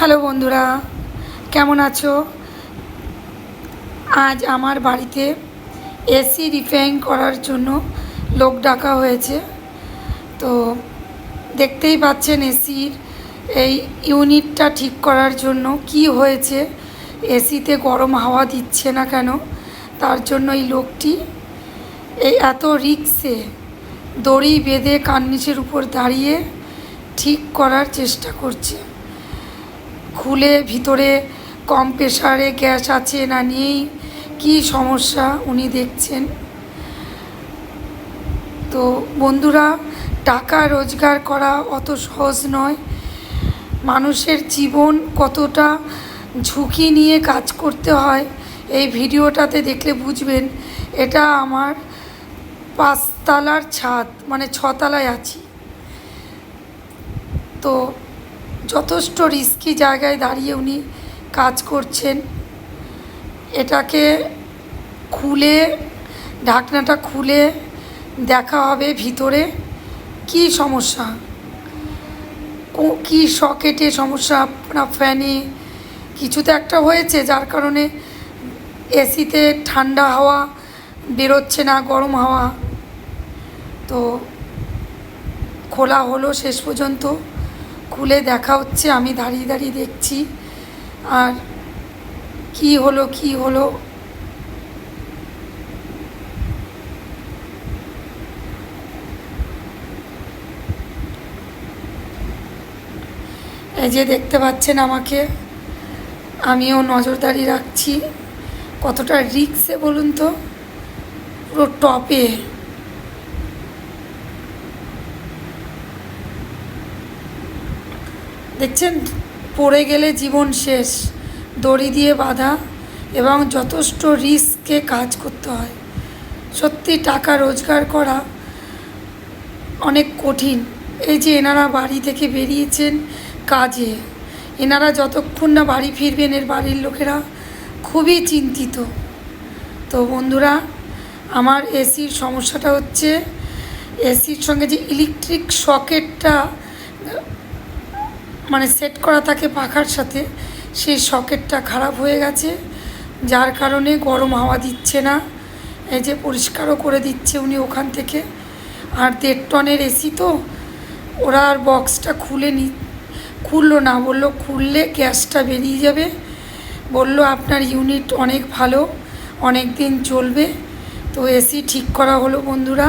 Hello বন্ধুরা, কেমন আছো? আজ আমার বাড়িতে এসি রিপেয়ারিং করার জন্য লোক ডাকা হয়েছে। তো দেখতেই পাচ্ছেন এসির এই ইউনিটটা ঠিক করার জন্য কি হয়েছে। এসিতে গরম হাওয়া দিচ্ছে না কেন? তার জন্য এই লোকটি এই এত রিক্সে দড়ি বেঁধে কার্নিশের উপর দাঁড়িয়ে ঠিক করার চেষ্টা করছে। খুলে ভিতরে কম প্রেশারে গ্যাস আছে না নেই? কী সমস্যা উনি দেখছেন? তো বন্ধুরা, টাকা রোজগার করা অত সহজ নয়। মানুষের জীবন কতটা ঝুঁকি নিয়ে কাজ করতে হয়, এই ভিডিওটাতে দেখলে বুঝবেন। এটা আমার পাঁচতলার ছাদ মানে ছতলায় আছি। তো যথেষ্ট রিস্কি জায়গায় দাঁড়িয়ে উনি কাজ করছেন। এটাকে খুলে, ঢাকনাটা খুলে দেখা হবে ভিতরে। কি সমস্যা? কো- সকেটে সমস্যা? না ফ্যানে কিছু তো একটা হয়েছে, যার কারণে এসিতে ঠান্ডা হাওয়া বেরোচ্ছে না, গরম হাওয়া। তো খোলা হলো শেষ পর্যন্ত। খুলে দেখা হচ্ছে, আমি দাঁড়িয়ে দাঁড়িয়ে দেখছি। আর কি হলো কি হলো? এই যে দেখতে পাচ্ছেন আমাকে, আমিও নজরদারি রাখছি। কতটা রিক্সে বলুন তো? পুরো টপে দেখছেন, পড়ে গেলে জীবন শেষ, দড়ি দিয়ে বাঁধা এবং যথেষ্ট রিস্কে কাজ করতে হয়। সত্যি টাকা রোজগার করা অনেক কঠিন। এই যে এনারা বাড়ি থেকে বেরিয়েছেন কাজে, এনারা যতক্ষণ না বাড়ি ফিরবেন এর বাড়ির লোকেরা খুবই চিন্তিত। তো বন্ধুরা, আমার এসির সমস্যাটা হচ্ছে, এসির সঙ্গে যে ইলেকট্রিক সকেটটা মানে সেট করা থাকে পাখার সাথে, সেই সকেটটা খারাপ হয়ে গেছে। যার কারণে গরম হাওয়া দিচ্ছে না। এই যে পরিষ্কারও করে দিচ্ছে উনি ওখান থেকে। আর দেড় টনের এসি তো, ওরা আর বক্সটা খুলে নি, খুললো না। বলল, খুললে গ্যাসটা বেরিয়ে যাবে। বলল, আপনার ইউনিট অনেক ভালো অনেক দিন চলবে। তো এসি ঠিক করা হলো বন্ধুরা।